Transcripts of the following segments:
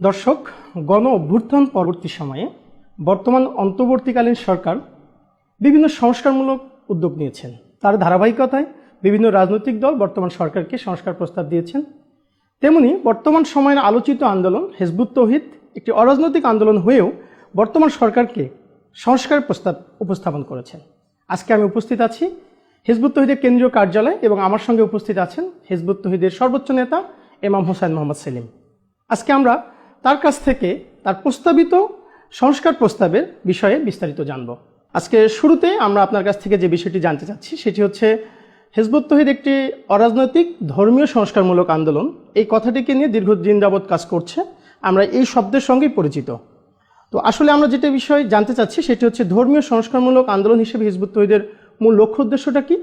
দর্শক, গণ অভ্যুত্থান পরবর্তী সময়ে বর্তমান অন্তর্বর্তীকালীন সরকার বিভিন্ন সংস্কারমূলক উদ্যোগ নিয়েছেন। তার ধারাবাহিকতায় বিভিন্ন রাজনৈতিক দল বর্তমান সরকারকে সংস্কার প্রস্তাব দিয়েছেন। তেমনি বর্তমান সময়ের আলোচিত আন্দোলন হেজবুত তৌহিদ একটি অরাজনৈতিক আন্দোলন হয়েও বর্তমান সরকারকে সংস্কার প্রস্তাব উপস্থাপন করেছেন। আজকে আমি উপস্থিত আছি হিজবুত তহিদের কেন্দ্রীয় কার্যালয় এবং আমার সঙ্গে উপস্থিত আছেন হিজবুত তহিদের সর্বোচ্চ নেতা এমাম হোসেন মোহাম্মদ সেলিম। আজকে আমরা তার কাছ থেকে তার প্রস্তাবিত সংস্কার প্রস্তাবের বিষয়ে বিস্তারিত জানব। আজকে শুরুতে আমরা আপনার কাছ থেকে যে বিষয়টি জানতে চাচ্ছি, সেটি হচ্ছে হেজবুত তহিদ একটি অরাজনৈতিক ধর্মীয় সংস্কারমূলক আন্দোলন। এই কথাটিকে নিয়ে দীর্ঘদিন যাবৎ কাজ করছে। আমরা এই শব্দের সঙ্গেই পরিচিত। তো আসলে আমরা যেটা বিষয় জানতে চাচ্ছি, সেটি হচ্ছে ধর্মীয় সংস্কারমূলক আন্দোলন হিসেবে হিজবুত তহিদের মূল লক্ষ্য উদ্দেশ্যটা কি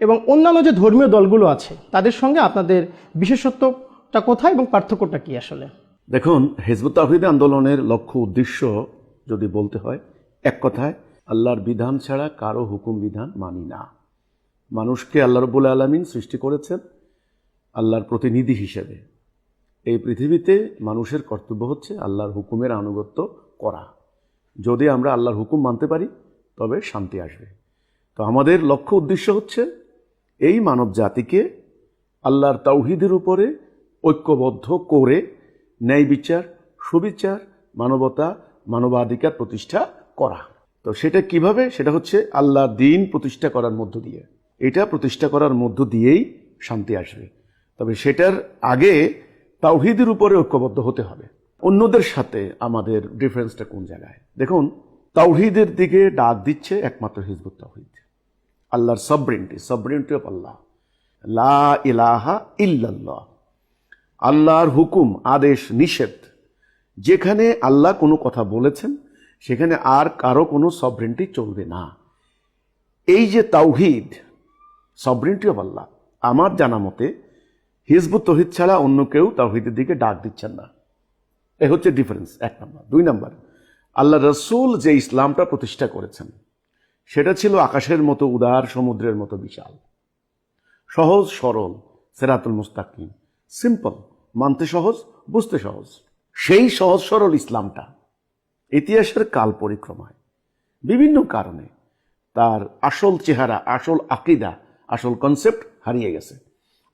এবং অন্যান্য যে ধর্মীয় দলগুলো আছে, তাদের সঙ্গে আপনাদের বিশেষত্বটা কোথায় এবং পার্থক্যটা কি আসলে? দেখুন, হেজবুত তাহিদ আন্দোলনের লক্ষ্য উদ্দেশ্য যদি বলতে হয়, এক কথায়, আল্লাহর বিধান ছাড়া কারও হুকুম বিধান মানি না। মানুষকে আল্লাহ রবুল আলমিন সৃষ্টি করেছেন আল্লাহর প্রতিনিধি হিসেবে। এই পৃথিবীতে মানুষের কর্তব্য হচ্ছে আল্লাহর হুকুমের আনুগত্য করা। যদি আমরা আল্লাহর হুকুম মানতে পারি, তবে শান্তি আসবে। তো আমাদের লক্ষ্য উদ্দেশ্য হচ্ছে, এই মানব জাতিকে আল্লাহর তাওহিদের উপরে ঐক্যবদ্ধ করে ন্যায় বিচার, সুবিচার, মানবতা, মানবাধিকার প্রতিষ্ঠা করা। তো সেটা কীভাবে? সেটা হচ্ছে আল্লাহ দিন প্রতিষ্ঠা করার মধ্য দিয়ে। এটা প্রতিষ্ঠা করার মধ্য দিয়েই শান্তি আসবে। তবে সেটার আগে তাওহিদের উপরে ঐক্যবদ্ধ হতে হবে। অন্যদের সাথে আমাদের ডিফারেন্সটা কোন জায়গায়? দেখুন, তাওহিদের দিকে ডাক দিচ্ছে একমাত্র হিজবুত তাওহিদ। আল্লাহর সবরিনটি সবরিনটি অফ আল্লাহ লা ইলাহা ইল্লাল্লাহ। আল্লাহর হুকুম, আদেশ, নিষেধ। যেখানে আল্লাহ কোনো কথা বলেছেন, সেখানে আর কারও কোনো সবরিনটি চলবে না। এই যে তাওহিদ সবরিনটি অফ আল্লাহ। আমার জানা মতে, হিজবুত তহিদ ছাড়া অন্য কেউ তাওহিদের দিকে ডাক দিচ্ছেন না। এ হচ্ছে ডিফারেন্স এক নম্বর। দুই নম্বর, আল্লাহ রসুল যে ইসলামটা প্রতিষ্ঠা করেছেন, সেটা ছিল আকাশের মতো উদার, সমুদ্রের মতো বিশাল। সহজ, সরল, সেরাতুল মুস্তাকিম সিম্পল মানতে সহজ, বুঝতে সহজ। সেই সহজ সরল ইসলামটা ইতিহাসের কাল পরিক্রমায়। বিভিন্ন কারণে তার আসল চেহারা, আসল আকিদা, আসল কনসেপ্ট হারিয়ে গেছে।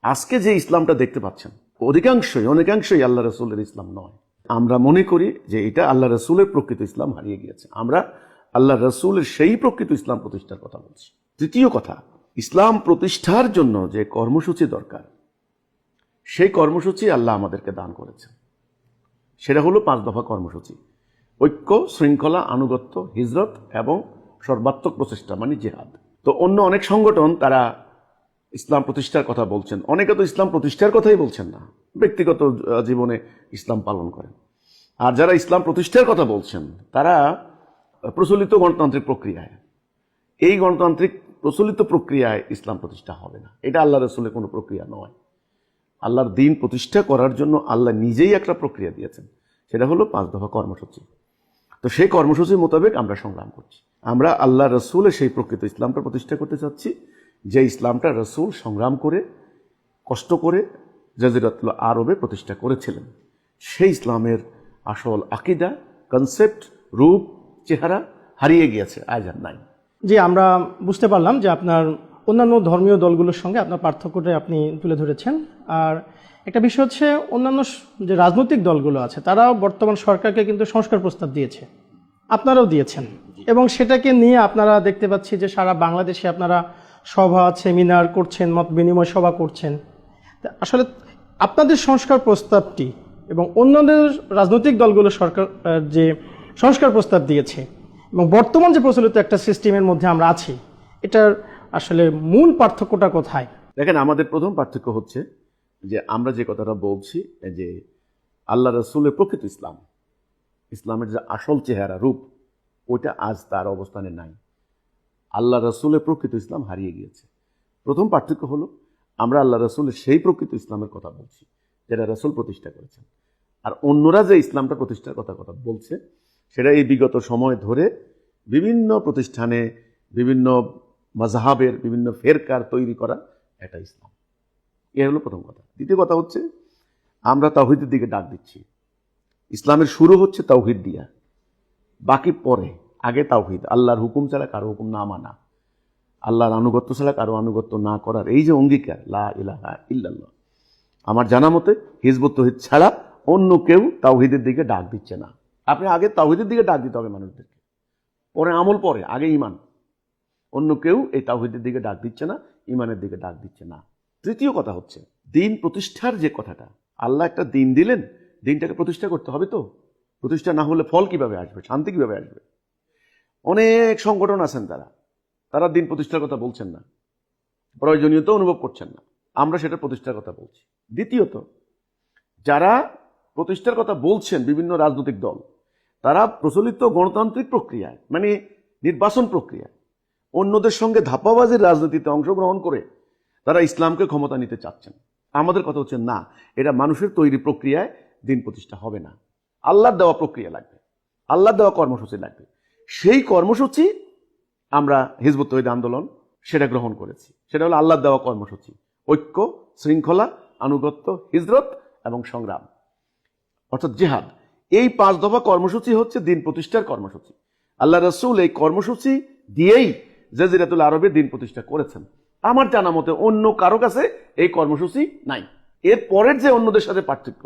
আজকে যে ইসলামটা দেখতে পাচ্ছেন, অধিকাংশই, অনেকাংশই আল্লাহ রসুলের ইসলাম নয়। আমরা মনে করি যে এটা আল্লাহ রসুলের প্রকৃত ইসলাম হারিয়ে গিয়েছে। আমরা আল্লাহ রসুলের সেই প্রকৃত ইসলাম প্রতিষ্ঠার কথা বলছি। তৃতীয় কথা, ইসলাম প্রতিষ্ঠার জন্য যে কর্মসূচি দরকার সেই কর্মসূচি আল্লাহ আমাদেরকে দান করেছেন। সেটা হলো পাঁচ দফা কর্মসূচি। ঐক্য, শৃঙ্খলা, আনুগত্য, হিজরত এবং সর্বাত্মক প্রচেষ্টা মানে জেহাদ। তো অন্য অনেক সংগঠন তারা ইসলাম প্রতিষ্ঠার কথা বলছেন। অনেকে তো ইসলাম প্রতিষ্ঠার কথাই বলছেন না। ব্যক্তিগত জীবনে ইসলাম পালন করেন। আর যারা ইসলাম প্রতিষ্ঠার কথা বলছেন, তারা প্রচলিত গণতান্ত্রিক প্রক্রিয়ায়। এই গণতান্ত্রিক প্রচলিত প্রক্রিয়ায় ইসলাম প্রতিষ্ঠা হবে না। এটা আল্লাহ রসুলের কোনো প্রক্রিয়া নয়। আল্লাহর দিন প্রতিষ্ঠা করার জন্য আল্লাহ নিজেই একটা প্রক্রিয়া দিয়েছেন। সেটা হলো পাঁচ দফা কর্মসূচি। তো সেই কর্মসূচি মোতাবেক আমরা সংগ্রাম করছি। আমরা আল্লাহ রসুলের সেই প্রকৃত ইসলামটা প্রতিষ্ঠা করতে চাচ্ছি। যে ইসলামটা রসুল সংগ্রাম করে, কষ্ট করে জাজিরাতুল আরবে প্রতিষ্ঠা করেছিলেন। সেই ইসলামের আসল আকিদা কনসেপ্ট রূপ, চেহারা হারিয়ে গিয়েছে, আজ আর নাই। জি, আমরা বুঝতে পারলাম যে আপনার অন্যান্য ধর্মীয় দলগুলোর সঙ্গে আপনার পার্থক্যটা আপনি তুলে ধরেছেন। আর একটা বিষয় হচ্ছে অন্যান্য যে রাজনৈতিক দলগুলো আছে তারাও বর্তমান সরকারকে কিন্তু সংস্কার প্রস্তাব দিয়েছে। আপনারাও দিয়েছেন। এবং সেটাকে নিয়ে আপনারা দেখতে পাচ্ছি যে সারা বাংলাদেশে আপনারা সভা সেমিনার করছেন মত বিনিময় সভা করছেন। আসলে আপনাদের সংস্কার প্রস্তাবটি এবং অন্যান্য রাজনৈতিক দলগুলো সরকার যে সংস্কার প্রস্তাব দিয়েছে এবং বর্তমান যে প্রচলিত একটা সিস্টেমের মধ্যে আমরা আছি এটার আসলে মূল পার্থক্যটা কোথায়? দেখেন, আমাদের প্রথম পার্থক্য হচ্ছে যে আমরা যে কথাটা বলছি যে আল্লাহ রসুলের প্রকৃত ইসলাম, ইসলামের যে আসল চেহারা, রূপ, ওইটা আজ তার অবস্থানে নাই। আল্লাহ রসুলের প্রকৃত ইসলাম হারিয়ে গিয়েছে। প্রথম পার্থক্য হলো, আমরা আল্লাহ রসুলের সেই প্রকৃত ইসলামের কথা বলছি, যেটা রসুল প্রতিষ্ঠা করেছেন। আর অন্যরা যে ইসলামটা প্রতিষ্ঠার কথা কথা বলছে, সেটা এই বিগত সময় ধরে বিভিন্ন প্রতিষ্ঠানে, বিভিন্ন মজাহাবের বিভিন্ন ফেরকার তৈরি করা একটা ইসলাম। এ হলো প্রথম কথা। দ্বিতীয় কথা হচ্ছে, আমরা তাহিদের দিকে ডাক দিচ্ছি। ইসলামের শুরু হচ্ছে তাওহিদ দিয়া। বাকি পরে, আগে তাওহিদ। আল্লাহর হুকুম ছাড়া কারও হুকুম না মানা। আল্লাহর আনুগত্য ছাড়া কারও আনুগত্য না করার। এই যে অঙ্গীকার, লা ইলাহা ইল্লাল্লাহ। আমার জানা মতে, হিজবুত তহিদ ছাড়া অন্য কেউ তাওহিদের দিকে ডাক দিচ্ছে না। আপনি আগে তাওহিদের দিকে ডাক দিতে হবে মানুষদেরকে। পরে আমল পরে, আগে ইমান অন্য কেউ এই তাওহিদের দিকে ডাক দিচ্ছে না ইমানের দিকে ডাক দিচ্ছে না। তৃতীয় কথা হচ্ছে, দিন প্রতিষ্ঠার যে কথাটা, আল্লাহ একটা দিন দিলেন, দিনটাকে প্রতিষ্ঠা করতে হবে তো। প্রতিষ্ঠা না হলে ফল কীভাবে আসবে, শান্তি কীভাবে আসবে? অনেক সংগঠন আছেন তারা তারা দিন প্রতিষ্ঠার কথা বলছেন না, প্রয়োজনীয়তা অনুভব করছেন না। আমরা সেটা প্রতিষ্ঠার কথা বলছি। দ্বিতীয়ত, যারা প্রতিষ্ঠার কথা বলছেন বিভিন্ন রাজনৈতিক দল, তারা প্রচলিত গণতান্ত্রিক প্রক্রিয়ায় মানে নির্বাচন প্রক্রিয়ায় অন্যদের সঙ্গে ধাপ্পাবাজির রাজনীতিতে অংশগ্রহণ করে তারা ইসলামকে ক্ষমতা নিতে চাচ্ছেন। আমাদের কথা হচ্ছে, না, এটা মানুষের তৈরি প্রক্রিয়ায় দিন প্রতিষ্ঠা হবে না। আল্লাহর দেওয়া প্রক্রিয়া লাগবে। আল্লাহর দেওয়া কর্মসূচি লাগবে। সেই কর্মসূচি আমরা হিজবুত তৈরি আন্দোলন, সেটা গ্রহণ করেছি। সেটা হলো আল্লাহর দেওয়া কর্মসূচি। ঐক্য, শৃঙ্খলা, আনুগত্য, হিজরত এবং সংগ্রাম। অর্থাৎ জেহাদ। এই পাঁচ দফা কর্মসূচি হচ্ছে দিন প্রতিষ্ঠার কর্মসূচি। আল্লাহ রসুল এই কর্মসূচি দিয়েই জাজিরাতুল আরবে দিন প্রতিষ্ঠা করেছেন। আমার জানা মতে অন্য কারও কাছে এই কর্মসূচি নাই। এর পরের যে অন্যদের সাথে পার্থক্য,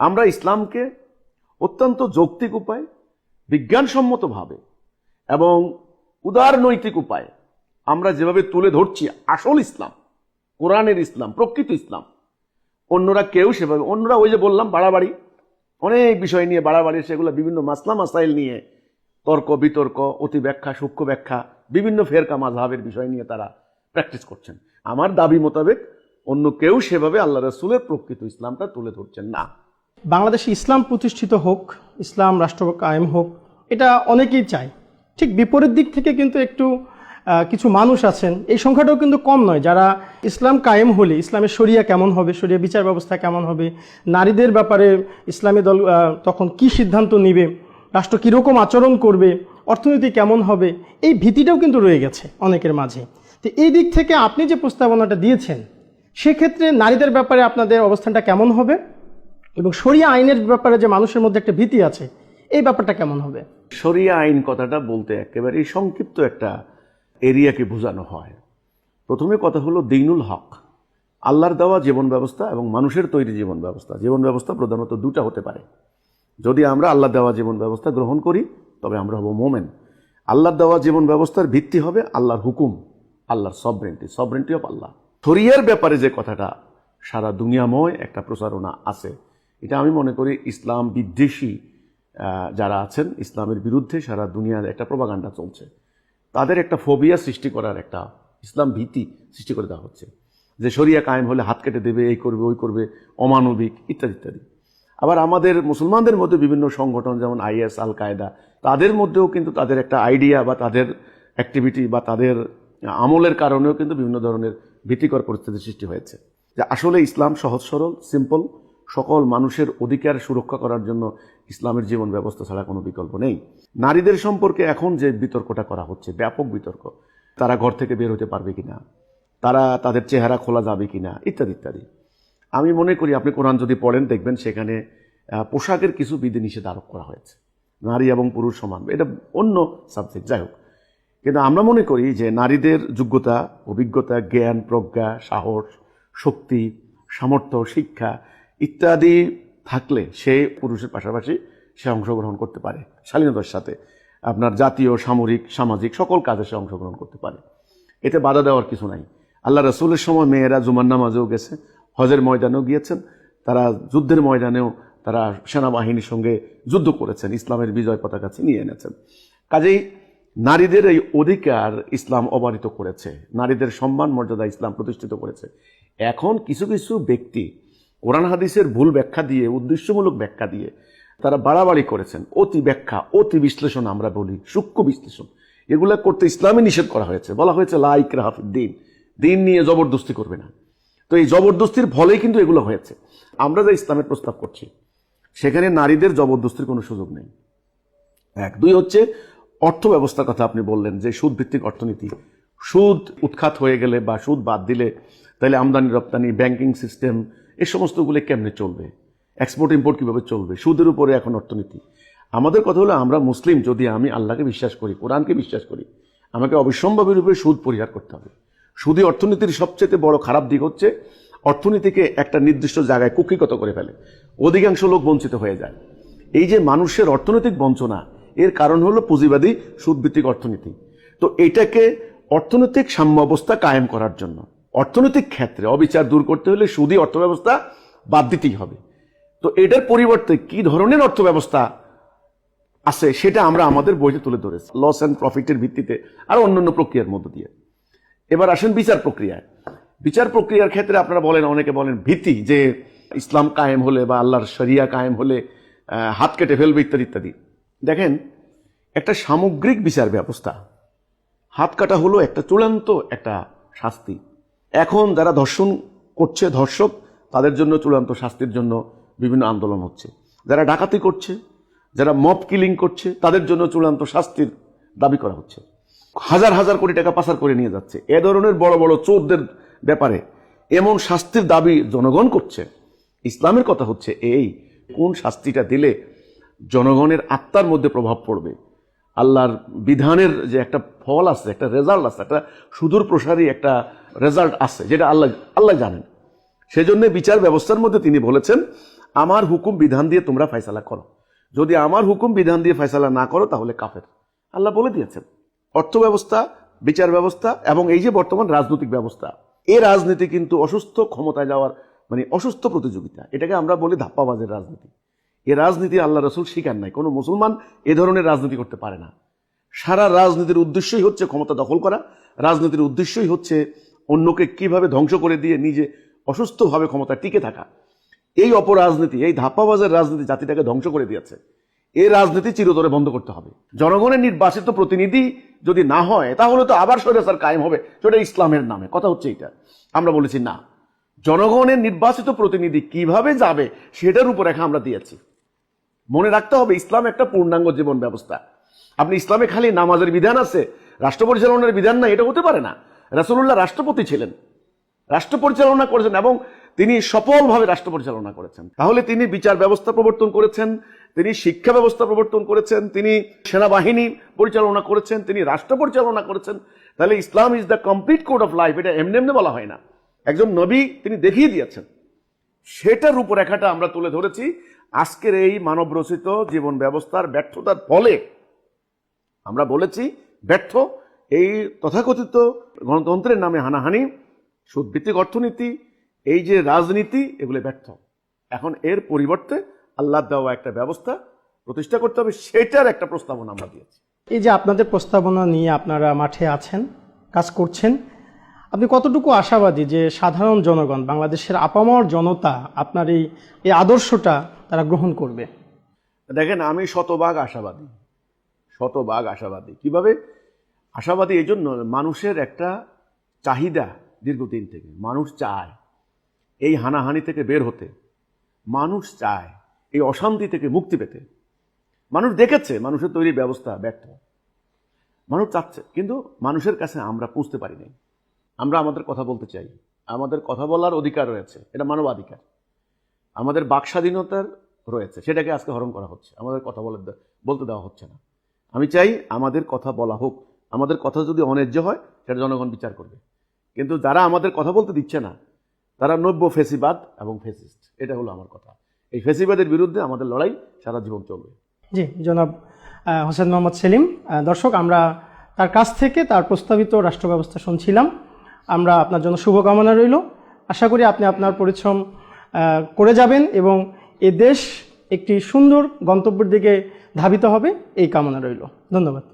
আমরা ইসলামকে অত্যন্ত যৌক্তিক উপায় বিজ্ঞানসম্মতভাবে এবং উদার নৈতিক উপায়ে আমরা যেভাবে তুলে ধরছি আসল ইসলাম, কোরআনের ইসলাম, প্রকৃত ইসলাম, অন্যরা কেউ সেভাবে, অন্যরা ওই যে বললাম বাড়াবাড়ি, অনেক বিষয় নিয়ে বাড়াবাড়ি, সেগুলো বিভিন্ন মাসলা মাসাইল নিয়ে তর্ক বিতর্ক অতি ব্যাখ্যা সূক্ষ্ম ব্যাখ্যা বিভিন্ন ফেরকা মাঝহাবের বিষয় নিয়ে তারা প্র্যাকটিস করছেন। আমার দাবি মোতাবেক অন্য কেউ সেভাবে আল্লাহ রসুলের প্রকৃত ইসলামটা তুলে ধরছেন না। বাংলাদেশে ইসলাম প্রতিষ্ঠিত হোক, ইসলাম রাষ্ট্র কায়েম হোক, এটা অনেকেই চায়। ঠিক বিপরীত দিক থেকে কিন্তু একটু কিছু মানুষ আছেন, এই সংখ্যাটাও কিন্তু কম নয়। যারা ইসলাম কায়েম হলে, ইসলামের শরিয়া কেমন হবে, শরিয়া বিচার ব্যবস্থা কেমন হবে, নারীদের ব্যাপারে ইসলামী দল তখন কি সিদ্ধান্ত নিবে, রাষ্ট্র কীরকম আচরণ করবে অর্থনীতি কেমন হবে, এই ভীতিটাও কিন্তু রয়ে গেছে অনেকের মাঝে। তো এই দিক থেকে আপনি যে প্রস্তাবনাটা দিয়েছেন, সেক্ষেত্রে নারীদের ব্যাপারে আপনাদের অবস্থানটা কেমন হবে এবং শরিয়া আইনের ব্যাপারে যে মানুষের মধ্যে একটা ভীতি আছে, এই ব্যাপারটা কেমন হবে? শরিয়া আইন কথাটা বলতে একেবারেই সংক্ষিপ্ত একটা এরিয়াকে বোঝানো হয়। প্রথমে কথা হলো দিনুল হক। আল্লাহর দেওয়া জীবন ব্যবস্থা এবং মানুষের তৈরি জীবন ব্যবস্থা। জীবন ব্যবস্থা প্রধানত দুটা হতে পারে। যদি আমরা আল্লাহ দেওয়া জীবন ব্যবস্থা গ্রহণ করি তবে আমরা হব মোমেন। আল্লাহর দেওয়া জীবন ব্যবস্থার ভিত্তি হবে আল্লাহর হুকুম, আল্লাহর সবরেন্টি সবরেন্টি অফ আল্লাহ থরিয়ার ব্যাপারে যে কথাটা, সারা দুনিয়াময় একটা প্রচারণা আছে। এটা আমি মনে করি ইসলাম বিদ্বেষী যারা আছেন, ইসলামের বিরুদ্ধে সারা দুনিয়ার একটা প্রবাগান্ডা চলছে। তাদের একটা ফোবিয়া সৃষ্টি করার একটা ইসলাম ভীতি সৃষ্টি করে দেওয়া হচ্ছে। যে শরিয়া কায়েম হলে হাত কেটে দেবে, এই করবে, ওই করবে, অমানবিক, ইত্যাদি ইত্যাদি। আবার আমাদের মুসলমানদের মধ্যে বিভিন্ন সংগঠন, যেমন আইএস, আল কায়দা, তাদের মধ্যেও কিন্তু তাদের একটা আইডিয়া বা তাদের অ্যাক্টিভিটি বা তাদের আমলের কারণেও কিন্তু বিভিন্ন ধরনের ভীতিকর পরিস্থিতি সৃষ্টি হয়েছে। যে আসলে ইসলাম সহজ সরল সিম্পল সকল মানুষের অধিকার সুরক্ষা করার জন্য ইসলামের জীবন ব্যবস্থা ছাড়া কোনো বিকল্প নেই। নারীদের সম্পর্কে এখন যে বিতর্কটা করা হচ্ছে, ব্যাপক বিতর্ক, তারা ঘর থেকে বের হতে পারবে কিনা, তারা তাদের চেহারা খোলা যাবে কিনা, ইত্যাদি ইত্যাদি। আমি মনে করি, আপনি কোরআন যদি পড়েন, দেখবেন সেখানে পোশাকের কিছু বিধিনিষেধ আরোপ করা হয়েছে। নারী এবং পুরুষ সমান। এটা অন্য সাবজেক্ট যাই হোক। কিন্তু আমরা মনে করি যে নারীদের যোগ্যতা, অভিজ্ঞতা, জ্ঞান, প্রজ্ঞা, সাহস, শক্তি, সামর্থ্য, শিক্ষা ইত্যাদি থাকলে সে পুরুষের পাশাপাশি সে অংশগ্রহণ করতে পারে। শালীনতার সাথে আপনার জাতীয়, সামরিক, সামাজিক সকল কাজে সে অংশগ্রহণ করতে পারে। এতে বাধা দেওয়ার কিছু নাই। আল্লাহ রসুলের সময় মেয়েরা জুমার নামাজেও গেছে, হজের ময়দানেও গিয়েছেন, তারা যুদ্ধের ময়দানেও তারা সেনাবাহিনীর সঙ্গে যুদ্ধ করেছেন, ইসলামের বিজয় পতাকা ছিনিয়ে এনেছেন। কাজেই নারীদের এই অধিকার ইসলাম অবারিত করেছে, নারীদের সম্মান মর্যাদা ইসলাম প্রতিষ্ঠিত করেছে। এখন কিছু কিছু ব্যক্তি কোরআন হাদিসের ভুল ব্যাখ্যা দিয়ে, উদ্দেশ্যমূলক ব্যাখ্যা দিয়ে তারা বাড়াবাড়ি করেছেন। অতি ব্যাখ্যা, অতি বিশ্লেষণ আমরা বলি, সূক্ষ্ম বিশ্লেষণ। এগুলা করতে ইসলামে নিষেধ করা হয়েছে। বলা হয়েছে লাইক রাহাফিদ দিন। দিন নিয়ে জবরদস্তি করবে না। তো এই জবরদস্তির ফলেই কিন্তু এগুলো হয়েছে। আমরা যে ইসলামের প্রস্তাব করছি সেখানে নারীদের জবরদস্তির কোনো সুযোগ নেই। এক। দুই হচ্ছে অর্থ ব্যবস্থার কথা আপনি বললেন যে সুদ ভিত্তিক অর্থনীতি। সুদ উৎখাত হয়ে গেলে বা সুদ বাদ দিলে তাহলে আমদানি, রপ্তানি, ব্যাংকিং সিস্টেম এই সমস্তগুলো কেমনে চলবে? এক্সপোর্ট, ইম্পোর্ট কীভাবে চলবে? সুদের উপরে এখন অর্থনীতি। আমাদের কথা হলো, আমরা মুসলিম, যদি আমি আল্লাহকে বিশ্বাস করি, কোরআনকে বিশ্বাস করি, আমাকে অবিসম্ভাবী রূপে সুদ পরিহার করতে হবে। সুদী অর্থনীতির সবচেয়ে বড় খারাপ দিক হচ্ছে, অর্থনীতিকে একটা নির্দিষ্ট জায়গায় কুক্ষিগত করে ফেলে। অধিকাংশ লোক বঞ্চিত হয়ে যায়। এই যে মানুষের অর্থনৈতিক বঞ্চনা, এর কারণ হলো পুঁজিবাদী সুদভিত্তিক অর্থনীতি। তো এটাকে অর্থনৈতিক সাম্য অবস্থা কায়েম করার জন্য, অর্থনৈতিক ক্ষেত্রে অবিচার দূর করতে হলে সুদী অর্থব্যবস্থা বাদ দিতেই হবে। তো এটার পরিবর্তে কি ধরনের অর্থব্যবস্থা আছে সেটা আমরা আমাদের বইতে তুলে ধরেছি, লস অ্যান্ড প্রফিটের ভিত্তিতে আর অন্যান্য প্রক্রিয়ার মধ্য দিয়ে। এবার আসেন বিচার প্রক্রিয়ায়। বিচার প্রক্রিয়ার ক্ষেত্রে আপনারা বলেন, অনেকে বলেন ভীতি যে ইসলাম কায়েম হলে বা আল্লাহর শরিয়া কায়েম হলে হাত কেটে ফেলবে ইত্যাদি ইত্যাদি। দেখেন, একটা সামগ্রিক বিচার ব্যবস্থা। হাত কাটা হলো একটা চূড়ান্ত একটা শাস্তি। এখন যারা ধর্ষণ করছে ধর্ষক, তাদের জন্য চূড়ান্ত শাস্তির জন্য বিভিন্ন আন্দোলন হচ্ছে। যারা ডাকাতি করছে, যারা মব কিলিং করছে, তাদের জন্য চূড়ান্ত শাস্তির দাবি করা হচ্ছে। হাজার হাজার কোটি টাকা পাচার করে নিয়ে যাচ্ছে। এ ধরনের বড় বড় চোরদের ব্যাপারে এমন শাস্তির দাবি জনগণ করছে। ইসলামের কথা হচ্ছে এই, কোন শাস্তিটা দিলে জনগণের আত্মার মধ্যে প্রভাব পড়বে? আল্লাহর বিধানের যে একটা ফল আছে, একটা রেজাল্ট আছে, একটা সুদূর প্রসারী একটা রেজাল্ট আছে, যেটা আল্লাহ আল্লাহ জানেন। সেজন্য বিচার ব্যবস্থার মধ্যে তিনি বলেছেন, আমার হুকুম বিধান দিয়ে তোমরা ফয়সালা করো। যদি আমার হুকুম বিধান দিয়ে ফয়সালা না করো, তাহলে কাফের। আল্লাহ বলে দিয়েছেন। অর্থ ব্যবস্থা বিচার ব্যবস্থা এবং এই যে বর্তমান রাজনৈতিক ব্যবস্থা, এই রাজনীতি কিন্তু অসুস্থ ক্ষমতায় যাওয়ার মানে অসুস্থ প্রতিযোগিতা, এটাকে আমরা বলি ধাপ্পাবাজের রাজনীতি। এ রাজনীতি আল্লাহ রসুল শিকার নাই, কোনো মুসলমান এ ধরনের রাজনীতি করতে পারে না। সারা রাজনীতির উদ্দেশ্যই হচ্ছে ক্ষমতা দখল করা, রাজনীতির উদ্দেশ্যই হচ্ছে অন্যকে কীভাবে ধ্বংস করে দিয়ে নিজে অসুস্থভাবে ক্ষমতা টিকে থাকা। এই অপরাজনীতি, এই ধাপ্পাবাজের রাজনীতি জাতিটাকে ধ্বংস করে দিয়েছে। এই রাজনীতি চিরতরে বন্ধ করতে হবে। জনগণের নির্বাচিত প্রতিনিধি যদি না হয়, তাহলে তো আবার স্বৈরাচার কায়েম হবে, সেটা ইসলামের নামে। কথা হচ্ছে এটা আমরা বলেছি না। জনগণের নির্বাচিত প্রতিনিধি কীভাবে যাবে সেটার উপরেখা আমরা দিয়েছি। মনে রাখতে হবে, ইসলাম একটা পূর্ণাঙ্গ জীবন ব্যবস্থা। আপনি ইসলামে খালি নামাজের বিধান আছে, রাষ্ট্র পরিচালনার বিধান না এটা হতে পারে না। রাসূলুল্লাহ রাষ্ট্রপতি ছিলেন। রাষ্ট্র পরিচালনা করেছেন এবং তিনি সফলভাবে রাষ্ট্র পরিচালনা করেছেন। তাহলে তিনি বিচার ব্যবস্থা প্রবর্তন করেছেন, তিনি শিক্ষা ব্যবস্থা প্রবর্তন করেছেন, তিনি সেনাবাহিনী পরিচালনা করেছেন, তিনি রাষ্ট্র পরিচালনা করেছেন। তাহলে Islam is the complete code of life এটা এমনি এমনি বলা হয় না। একজন নবী তিনি দেখিয়ে দিয়েছেন। সেটার রূপরেখাটা আমরা তুলে ধরেছি আজকের এই মানব রচিত জীবন ব্যবস্থার ব্যর্থতার ফলে। আমরা বলেছি, ব্যর্থ এই তথাকথিত গণতন্ত্রের নামে হানাহানি, সুদভিত্তিক অর্থনীতি, এই যে রাজনীতি, এগুলো ব্যর্থ। এখন এর পরিবর্তে আল্লাহ দেওয়া একটা ব্যবস্থা প্রতিষ্ঠা করতে হবে, সেটার একটা প্রস্তাবনা আমরা দিয়েছি। এই যে আপনাদের প্রস্তাবনা নিয়ে আপনারা মাঠে আছেন, কাজ করছেন আপনি কতটুকু আশাবাদী যে সাধারণ জনগণ, বাংলাদেশের আপামর জনতা আপনার এই এই আদর্শটা তারা গ্রহণ করবে? দেখেন, আমি শতভাগ আশাবাদী। শতভাগ আশাবাদী। কীভাবে? আশাবাদী এই জন্য মানুষের একটা চাহিদা দীর্ঘদিন থেকে। মানুষ চায় এই হানাহানি থেকে বের হতে। মানুষ চায় এই অশান্তি থেকে মুক্তি পেতে। মানুষ দেখেছে, মানুষের তৈরি ব্যবস্থা ব্যর্থ। মানুষ চাচ্ছে, কিন্তু মানুষের কাছে আমরা পৌঁছতে পারি নাই। আমরা আমাদের কথা বলতে চাই। আমাদের কথা বলার অধিকার রয়েছে। এটা মানবাধিকার। আমাদের বাক স্বাধীনতার রয়েছে। সেটাকে আজকে হরণ করা হচ্ছে। আমাদের কথা বলে বলতে দেওয়া হচ্ছে না। আমি চাই আমাদের কথা বলা হোক। আমাদের কথা যদি অন্যায্য হয়, সেটা জনগণ বিচার করবে। কিন্তু যারা আমাদের কথা বলতে দিচ্ছে না, তারা নব্য ফেসিবাদ এবং ফেসিস্ট। এটা হলো আমার কথা। এই ফেসিবাদের বিরুদ্ধে আমাদের লড়াই সারা জীবন চলবে। জি, জনাব হোসেন মোহাম্মদ সেলিম। দর্শক, আমরা তার কাছ থেকে তার প্রস্তাবিত রাষ্ট্র ব্যবস্থা শুনছিলাম। আমরা আপনার জন্য শুভকামনা রইল। আশা করি আপনি আপনার পরিশ্রম করে যাবেন এবং এ দেশ একটি সুন্দর গন্তব্যের দিকে ধাবিত হবে, এই কামনা রইল। ধন্যবাদ।